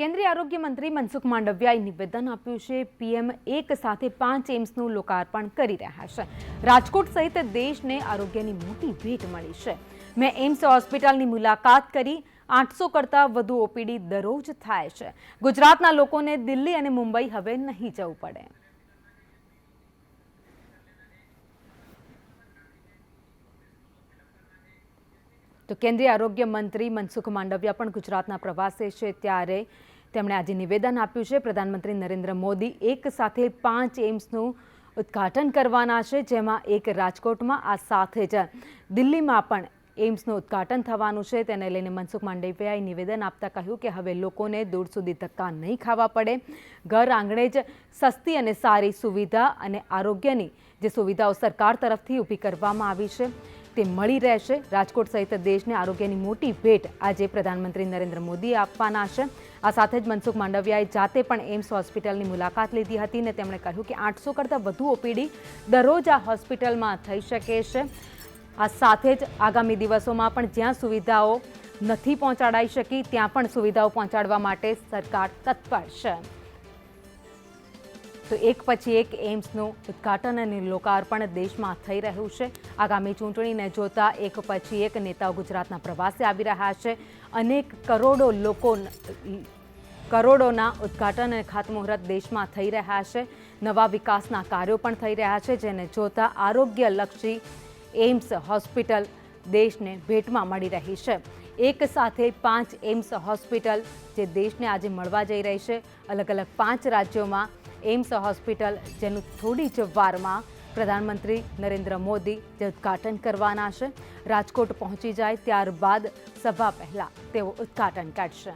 કેન્દ્રીય આરોગ્ય મંત્રી મનસુખ માંડવિયાએ નિવેદન આપ્યું છે. પીએમ એક સાથે પાંચ એમ્સનું લોકાર્પણ કરી રહ્યા છે. રાજકોટ સહિત દેશને આરોગ્યની મોટી ભેટ મળી છે. મેં એમ્સ હોસ્પિટલની મુલાકાત કરી. આઠસો કરતાં વધુ ઓપીડી દરરોજ થાય છે. ગુજરાતના લોકોને દિલ્હી અને મુંબઈ હવે નહીં જવું પડે. તો કેન્દ્રીય આરોગ્ય મંત્રી મનસુખ માંડવિયા પણ ગુજરાતના પ્રવાસે છે ત્યારે તેમણે આજે નિવેદન આપ્યું છે. પ્રધાનમંત્રી નરેન્દ્ર મોદી એક સાથે પાંચ એમ્સનું ઉદ્ઘાટન કરવાના છે, જેમાં એક રાજકોટમાં, આ સાથે જ દિલ્હીમાં પણ એમ્સનું ઉદ્ઘાટન થવાનું છે. તેને લઈને મનસુખ માંડવિયાએ નિવેદન આપતા કહ્યું કે હવે લોકોને દૂર સુધી ધક્કા નહીં ખાવા પડે. ઘર આંગણે જ સસ્તી અને સારી સુવિધા અને આરોગ્યની જે સુવિધાઓ સરકાર તરફથી ઊભી કરવામાં આવી છે. તે મળી રહેશે. રાજકોટ સહિત દેશને આરોગ્યની મોટી ભેટ આજે પ્રધાનમંત્રી નરેન્દ્ર મોદી આપવાના છે. આ સાથે જ મનસુખ માંડવિયાએ જાતે પણ એમ્સ હોસ્પિટલની મુલાકાત લીધી હતી અને તેમણે કહ્યું કે આઠસો કરતાં વધુ ઓપીડી દરરોજ આ હોસ્પિટલમાં થઈ શકે છે. આ સાથે જ આગામી દિવસોમાં પણ જ્યાં સુવિધાઓ નથી પહોંચાડાઈ શકી, ત્યાં પણ સુવિધાઓ પહોંચાડવા માટે સરકાર તત્પર છે. તો એક પછી એક એમ્સનું ઉદ્ઘાટન અને લોકાર્પણ દેશમાં થઈ રહ્યું છે. આગામી ચૂંટણીને જોતા એક પછી એક નેતાઓ ગુજરાતના પ્રવાસે આવી રહ્યા છે. અનેક કરોડો લોકો કરોડોના ઉદ્ઘાટન અને ખાતમુહૂર્ત દેશમાં થઈ રહ્યા છે. નવા વિકાસના કાર્યો પણ થઈ રહ્યા છે, જેને જોતા આરોગ્યલક્ષી એમ્સ હોસ્પિટલ દેશને ભેટમાં મળી રહી છે. એક સાથે પાંચ એમ્સ હોસ્પિટલ જે દેશને આજે મળવા જઈ રહી છે. અલગ અલગ પાંચ રાજ્યોમાં એમ્સ હોસ્પિટલ, જેનું થોડી જ વારમાં પ્રધાનમંત્રી નરેન્દ્ર મોદી જે ઉદ્ઘાટન કરવાના છે. રાજકોટ પહોંચી જાય ત્યારબાદ સભા પહેલાં તેઓ ઉદ્ઘાટન કરશે